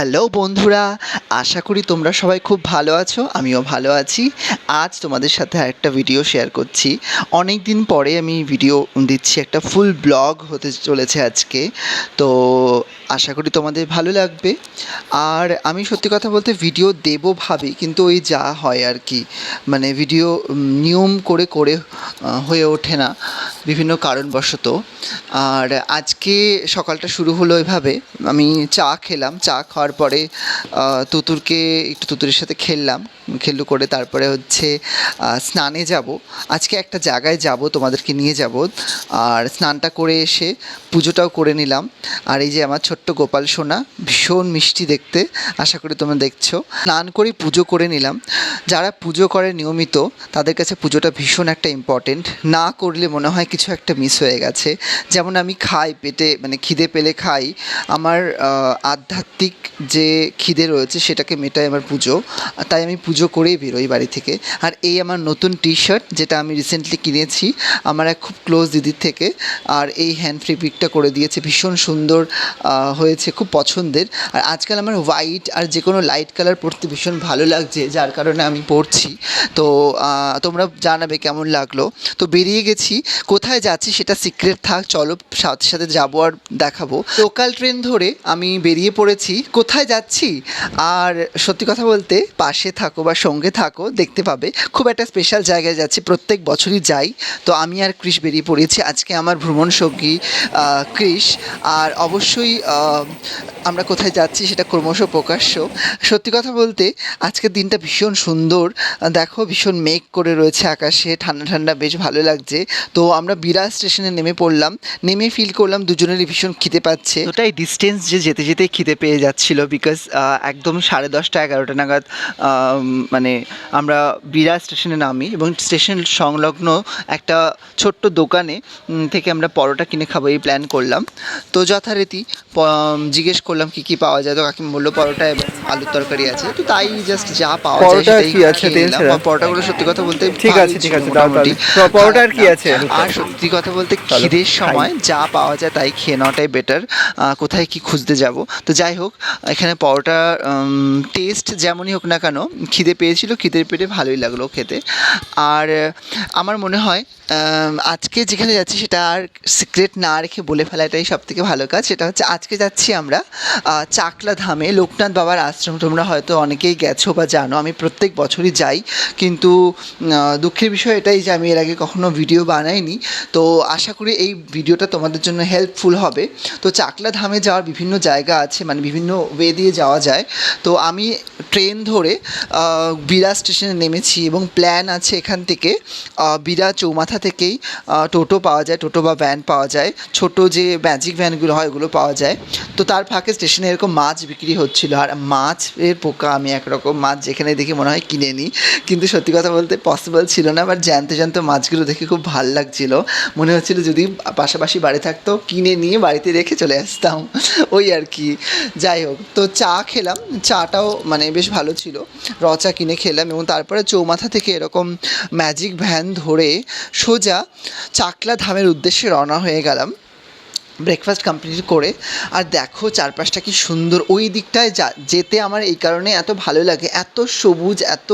Hello বন্ধুরা, আশা করি তোমরা সবাই খুব ভালো আছো, আমিও ভালো আছি। আজ তোমাদের সাথে আরেকটা ভিডিও শেয়ার করছি। অনেক দিন পরে আমি ভিডিও দিচ্ছি একটা ফুল ব্লগ হতে চলেছে আজকে। তো আশা করি তোমাদের ভালো লাগবে। আর আমি সত্যি কথা বলতে ভিডিও দেবো ভাবি, কিন্তু ওই যা হয় আর কি। মানে ভিডিও নিয়ম করে করে হয়ে ওঠে না। বিভিন্ন কারণবশত। আর আজকে সকালটা শুরু হলো এভাবে। আমি চা খেলাম। চা খাওয়ার পরে তুতুরকে, একটু তুতুরের সাথে খেললাম। খেলু করে তারপরে হচ্ছে স্নানে যাব। আজকে একটা জায়গায় যাব, তোমাদেরকে নিয়ে যাব। আর স্নানটা করে এসে পুজোটাও করে নিলাম। আর এই যে আমার ছোট্ট গোপাল সোনা, ভীষণ মিষ্টি দেখতে, আশা করি তোমরা দেখছ। স্নান করে পুজো করে নিলাম। যারা পুজো করে নিয়মিত, তাদের কাছে পুজোটা ভীষণ একটা ইম্পর্টেন্ট না করলে মনে হয় কিছু একটা মিস হয়ে গেছে। যেমন আমি খাই, পেটে মানে খিদে পেলে খাই। আমার আধ্যাত্মিক যে খিদে রয়েছে, সেটাকে মেটায় আমার পুজো। তাই আমি পুজো করেই বেরোই বাড়ি থেকে। আর এই আমার নতুন টি শার্ট যেটা আমি রিসেন্টলি কিনেছি, আমার এক খুব ক্লোজ দিদির থেকে, আর এই হ্যান্ড ফ্রি পিকটা করে দিয়েছে। ভীষণ সুন্দর হয়েছে, খুব পছন্দের। আর আজকাল আমার হোয়াইট আর যে কোনো লাইট কালার পরতে ভীষণ ভালো লাগছে, যার কারণে আমি পরছি। তো তোমরা জানাবে কেমন লাগল। তো বেরিয়ে গেছি। কোথায় যাচ্ছি সেটা সিক্রেট থাক, চলো সাথে সাথে যাব আর দেখাবো। লোকাল ট্রেন ধরে আমি বেরিয়ে পড়েছি। কোথায় যাচ্ছি? আর সত্যি কথা বলতে পাশে থাকো বা সঙ্গে থাকো, দেখতে পাবে। খুব একটা স্পেশাল জায়গায় যাচ্ছি, প্রত্যেক বছরই যাই। তো আমি আর ক্রিস বেরিয়ে পড়েছি। আজকে আমার ভ্রমণ সঙ্গী ক্রিস আর অবশ্যই আমরা কোথায় যাচ্ছি সেটা ক্রমশ প্রকাশ্য। সত্যি কথা বলতে আজকের দিনটা ভীষণ সুন্দর। দেখো, ভীষণ মেঘ করে রয়েছে আকাশে, ঠান্ডা ঠান্ডা, বেশ ভালো লাগছে। তো আমরা বিরাজ স্টেশনে নেমে পড়লাম। নেমে ফিল করলাম দুজনেরই ভীষণ খিদে পাচ্ছে। ওটাই ডিস্টেন্স যে যেতে যেতে খিদে পেয়ে যাচ্ছিল বিকজ একদম সাড়ে দশটা, এগারোটা নাগাদ মানে আমরা বিরাজ স্টেশনে নামি এবং স্টেশন সংলগ্ন একটা ছোট্ট দোকানে থেকে আমরা পরোটা কিনে খাব এই প্ল্যান করলাম। তো যথারীতি জিজ্ঞেস করলাম কি কি পাওয়া যায়। তো কাকিমা বলল পরোটা এবং আলুর তরকারি আছে। তো তাই জাস্ট যা পাওয়া যায় পরোটা সেটাই পরোটাগুলো সত্যি কথা বলতে ঠিক আছে, ঠিক আছে, মোটামুটি। পরোটা আর কি আছে? আর সত্যি কথা বলতে খিদের সময় যা পাওয়া যায় তাই খেয়ে নেওয়াটাই বেটার কোথায় কি খুঁজতে যাব? তো যাই হোক এখানে পরোটা টেস্ট যেমনই হোক না কেন খিদে পেয়েছিল, খিদের পেটে ভালোই লাগল খেতে। আর আমার মনে হয় আজকে যেখানে যাচ্ছি সেটা আর সিক্রেট না রেখে বলে ফেলাটাই সব থেকে ভালো কাজ। সেটা হচ্ছে আজকে যাচ্ছি আমরা চাকলা ধামে লোকনাথ বাবার আশ্রম। তোমরা হয়তো অনেকেই গেছো বা জানো, আমি প্রত্যেক বছরই যাই। কিন্তু দুঃখের বিষয় এটাই যে আমি এর আগে কখনো ভিডিও বানাইনি। তো আশা করি এই ভিডিওটা তোমাদের জন্য হেল্পফুল হবে। তো চাকলা ধামে যাওয়ার বিভিন্ন জায়গা আছে মানে বিভিন্ন ওয়ে দিয়ে যাওয়া যায়। তো আমি ট্রেন ধরে বিরা স্টেশনে নেমেছি এবং প্ল্যান আছে এখান থেকে বিরা চৌমাথা থেকেই টোটো পাওয়া যায়, টোটো বা ভ্যান পাওয়া যায়। ছোট যে ম্যাজিক ভ্যানগুলো হয় ওগুলো পাওয়া যায়। তো তার ফাঁকে স্টেশনে এরকম মাছ বিক্রি হচ্ছিল। আর মাছের পোকা আমি একরকম মাছ যেখানে দেখে মনে হয় কিনে নিই কিন্তু সত্যি কথা বলতে পসিবল ছিল না বাট জ্যান্ত জ্যান্ত মাছগুলো দেখে খুব ভালো লাগছিল। মনে হচ্ছিল যদি পাশাপাশি বাড়ি থাকতো, কিনে নিয়ে বাড়িতে রেখে চলে আসতাম। ওই আর কি। যাই হোক, তো চা খেলাম। চাটাও মানে বেশ ভালো ছিল। র চা কিনে খেলাম এবং তারপরে চৌমাথা থেকে এরকম ম্যাজিক ভ্যান ধরে সোজা চাকলা ধামের উদ্দেশ্যে রওনা হয়ে গেলাম। ব্রেকফাস্ট কমপ্লিট করে আর দেখো চারপাশটা কি সুন্দর। ওই দিকটায় যা যেতে আমার এই কারণে এত ভালো লাগে। এত সবুজ, এত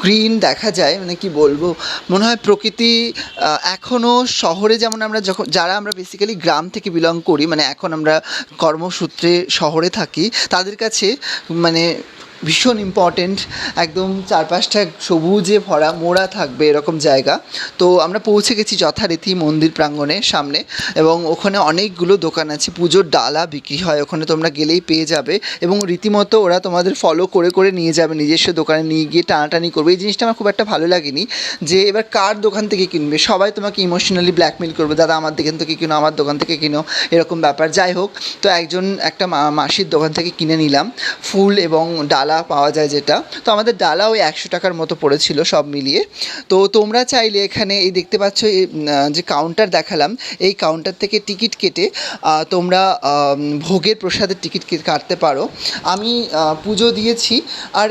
গ্রিন দেখা যায় মানে কি বলব? মনে হয় প্রকৃতি এখনও শহরে যেমন আমরা যখন যারা আমরা বেসিক্যালি গ্রাম থেকে বিলং করি মানে এখন আমরা কর্মসূত্রে শহরে থাকি, তাদের কাছে মানে ভীষণ ইম্পর্টেন্ট একদম চারপাশটা সবুজে ভরা, মোড়া থাকবে এরকম জায়গা। তো আমরা পৌঁছে গেছি যথারীতি মন্দির প্রাঙ্গণে সামনে এবং ওখানে অনেকগুলো দোকান আছে, পুজোর ডালা বিক্রি হয়, ওখানে তোমরা গেলেই পেয়ে যাবে এবং রীতিমতো ওরা তোমাদের ফলো করে করে নিয়ে যাবে, নিজস্ব দোকানে নিয়ে গিয়ে টানাটানি করবে। এই জিনিসটা আমার খুব একটা ভালো লাগেনি যে এবার কার দোকান থেকে কিনবে? সবাই তোমাকে ইমোশনালি ব্ল্যাকমেল করবে, দাদা, আমার দোকান থেকে কিনো, আমার দোকান থেকে কিনো। এরকম ব্যাপার। যাই হোক, তো একজন, একটা মাসির দোকান থেকে কিনে নিলাম, ফুল এবং ডালা পাওয়া যায় যেটা। তো আমাদের ডালা ওই একশো টাকার মতো পড়েছিল সব মিলিয়ে। তো তোমরা চাইলে এখানে এই দেখতে পাচ্ছ যে কাউন্টার দেখালাম, এই কাউন্টার থেকে টিকিট কেটে তোমরা ভোগের প্রসাদের টিকিট কাটতে পারো। আমি পুজো দিয়েছি। আর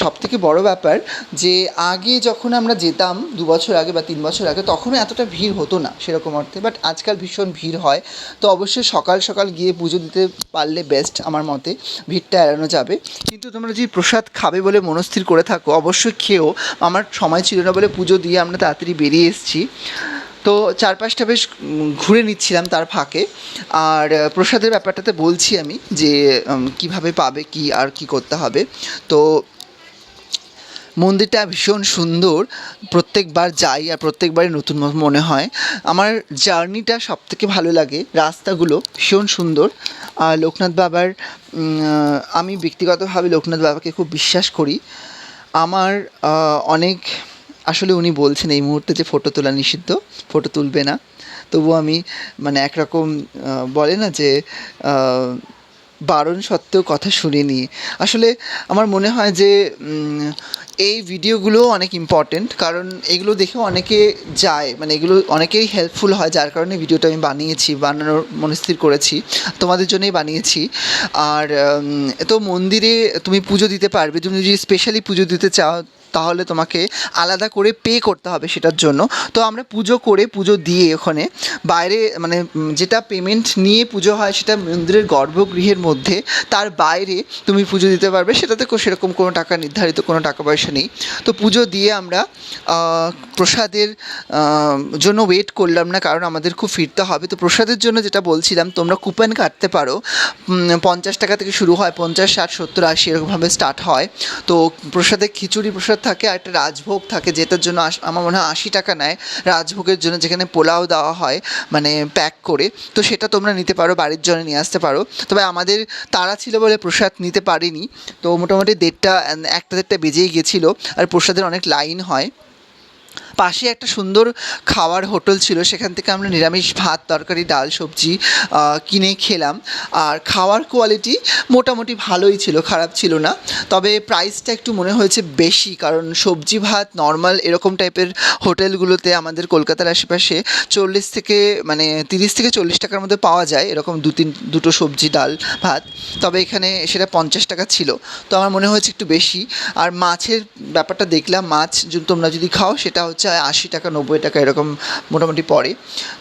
সব থেকে বড় ব্যাপার যে, আগে যখন আমরা যেতাম, দু বছর আগে বা তিন বছর আগে, তখনও এতটা ভিড় হতো না, সেরকম অর্থে। বাট আজকাল ভীষণ ভিড় হয়। তো অবশ্যই সকাল সকাল গিয়ে পুজো দিতে পারলে বেস্ট আমার মতে ভিড়টা এড়ানো যাবে। কিন্তু তোমরা যদি প্রসাদ খাবে বলে মনস্থির করে থাকো, অবশ্যই খেয়েও আমার সময় ছিল না বলে পুজো দিয়ে আমরা তাড়াতাড়ি বেরিয়ে এসেছি। তো চারপাশটা বেশ ঘুরে নিচ্ছিলাম তার ফাঁকে। আর প্রসাদের ব্যাপারটাতে বলছি আমি যে কীভাবে পাবে, কি আর কি করতে হবে। তো মন্দিরটা ভীষণ সুন্দর। প্রত্যেকবার যাই আর প্রত্যেকবারই নতুন মনে হয়। আমার জার্নিটা সব থেকে ভালো লাগে। রাস্তাগুলো ভীষণ সুন্দর। আর লোকনাথ বাবার আমি ব্যক্তিগতভাবে লোকনাথ বাবাকে খুব বিশ্বাস করি। আমার অনেক, আসলে উনি বলছেন এই মুহূর্তে যে ফটো তোলা নিষিদ্ধ, ফটো তুলবে না। তবু আমি মানে একরকম বলে না যে বারণ সত্ত্বেও কথা শুনিনি। আসলে আমার মনে হয় যে এই ভিডিওগুলো অনেক ইম্পর্টেন্ট কারণ এগুলো দেখে অনেকে যায় মানে এগুলো অনেকেই হেল্পফুল হয়, যার কারণে ভিডিওটা আমি বানিয়েছি, বানানোর মনস্থির করেছি, তোমাদের জন্যই বানিয়েছি। আর তো মন্দিরে তুমি পুজো দিতে পারবে, তুমি যদি স্পেশালি পুজো দিতে চাও তাহলে তোমাকে আলাদা করে পে করতে হবে সেটার জন্য। তো আমরা পুজো করে পুজো দিয়ে ওখানে বাইরে মানে যেটা পেমেন্ট নিয়ে পুজো হয় সেটা মন্দিরের গর্ভগৃহের মধ্যে, তার বাইরে তুমি পুজো দিতে পারবে। সেটাতে সেরকম কোনো টাকা নির্ধারিত, কোনো টাকা পয়সা নেই। তো পুজো দিয়ে আমরা প্রসাদের জন্য ওয়েট করলাম না, কারণ আমাদের খুব ফিরতে হবে। তো প্রসাদের জন্য যেটা বলছিলাম, তোমরা কুপন কাটতে পারো। পঞ্চাশ টাকা থেকে শুরু হয়, পঞ্চাশ, ষাট, সত্তর, আশি, এরকমভাবে স্টার্ট হয়। তো প্রসাদে খিচুড়ি, প্রসাদ থাকে আর একটা রাজভোগ থাকে যেটার জন্য আমার মনে হয় আশি টাকা নেয়। রাজভোগের জন্য যেখানে পোলাও দেওয়া হয় মানে প্যাক করে, তো সেটা তোমরা নিতে পারো, বাড়ির জন্য নিয়ে আসতে পারো। তবে আমাদের তারা ছিল বলে প্রসাদ নিতে পারিনি। তো মোটামুটি দেড়টা একটা দেড়টা বেজেই গেছিল, আর প্রসাদের অনেক লাইন হয়। পাশে একটা সুন্দর খাওয়ার হোটেল ছিল, সেখান থেকে আমরা নিরামিষ ভাত, তরকারি, ডাল, সবজি কিনে খেলাম। আর খাওয়ার কোয়ালিটি মোটামুটি ভালোই ছিল, খারাপ ছিল না। তবে প্রাইসটা একটু মনে হয়েছে বেশি, কারণ সবজি, ভাত নর্মাল এরকম টাইপের হোটেলগুলোতে আমাদের কলকাতার আশেপাশে চল্লিশ থেকে মানে তিরিশ থেকে চল্লিশ টাকার মধ্যে পাওয়া যায়, এরকম দু তিন, দুটো সবজি, ডাল, ভাত। তবে এখানে সেটা পঞ্চাশ টাকা ছিল। তো আমার মনে হয়েছে একটু বেশি। আর মাছের ব্যাপারটা দেখলাম, মাছ তোমরা যদি খাও, সেটা হচ্ছে আশি টাকা, নব্বই টাকা এরকম মোটামুটি পড়ে।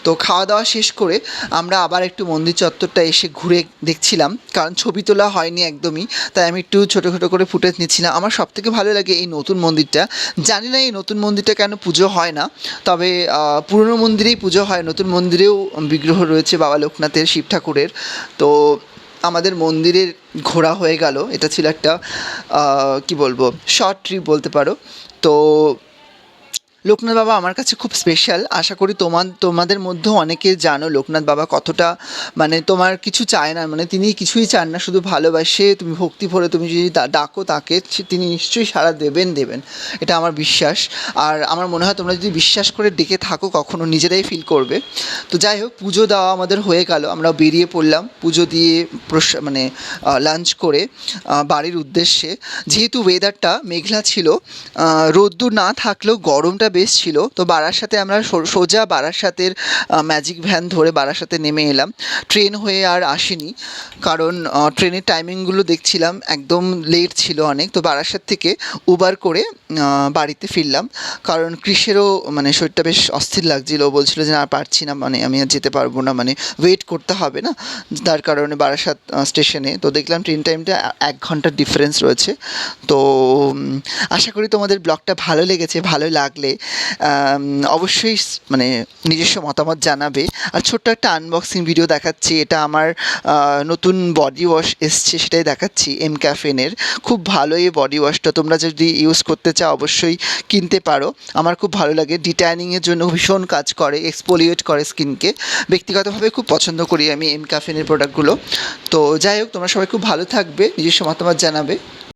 তো খাওয়া দাওয়া শেষ করে আমরা আবার একটু মন্দির চত্বরটা এসে ঘুরে দেখছিলাম, কারণ ছবি তোলা হয়নি একদমই, তাই আমি একটু ছোটো ছোটো করে ফুটেজ নিচ্ছিলাম। আমার সব থেকে ভালো লাগে এই নতুন মন্দিরটা। জানি না এই নতুন মন্দিরটা কেন পুজো হয় না, তবে পুরনো মন্দিরেই পুজো হয়। নতুন মন্দিরেও বিগ্রহ রয়েছে বাবা লোকনাথের, শিব ঠাকুরের। তো আমাদের মন্দিরের ঘোরা হয়ে গেল। এটা ছিল একটা কি বলব শর্ট ট্রিপ বলতে পারো। তো লোকনাথ বাবা আমার কাছে খুব স্পেশাল আশা করি তোমার তোমাদের মধ্যেও অনেকে জানো লোকনাথ বাবা কতটা মানে তোমার কিছু চায় না। মানে তিনি কিছুই চান না, শুধু ভালোবাসে, তুমি ভক্তি ভরে তুমি যদি ডাকো তাকে তিনি নিশ্চয়ই সারা দেবেন দেবেন। এটা আমার বিশ্বাস। আর আমার মনে হয় তোমরা যদি বিশ্বাস করে ডেকে থাকো, কখনো নিজেরাই ফিল করবে। তো যাই হোক, পুজো দেওয়া আমাদের হয়ে গেল। আমরা বেরিয়ে পড়লাম পুজো দিয়ে মানে লাঞ্চ করে বাড়ির উদ্দেশ্যে। যেহেতু ওয়েদারটা মেঘলা ছিল রোদ্দুর না থাকলেও গরমটা বেশ ছিল। তো বারাসাতে আমরা সোজা বারাসাতের ম্যাজিক ভ্যান ধরে বারাসাতে নেমে এলাম। ট্রেন হয়ে আর আসিনি। কারণ ট্রেনের টাইমিংগুলো দেখছিলাম, একদম লেট ছিল অনেক। তো বারাসাত থেকে উবার করে বাড়িতে ফিরলাম। কারণ কৃষেরও মানে শরীরটা বেশ অস্থির লাগছিল। বলছিল যে, না, আর পারছি না মানে আমি আর যেতে পারব না মানে ওয়েট করতে হবে না। তার কারণে বারাসাত স্টেশনে। তো দেখলাম ট্রেন টাইমটা এক ঘণ্টার ডিফারেন্স রয়েছে। তো আশা করি তোমাদের ব্লগটা ভালো লেগেছে, ভালো লাগলে অবশ্যই মানে নিজস্ব মতামত জানাবে। আর ছোট্ট একটা আনবক্সিং ভিডিও দেখাচ্ছি। এটা আমার নতুন বডি ওয়াশ এসছে, সেটাই দেখাচ্ছি এম ক্যাফেনের খুব ভালো এই বডি ওয়াশটা তোমরা যদি ইউজ করতে চাও, অবশ্যই কিনতে পারো। আমার খুব ভালো লাগে। ডিটাইনিংয়ের জন্য ভীষণ কাজ করে এক্সপোলিয়েট করে স্কিনকে ব্যক্তিগতভাবে খুব পছন্দ করি আমি এম ক্যাফেনের প্রোডাক্টগুলো তো যাই হোক, তোমরা সবাই খুব ভালো থাকবে। নিজস্ব মতামত জানাবে।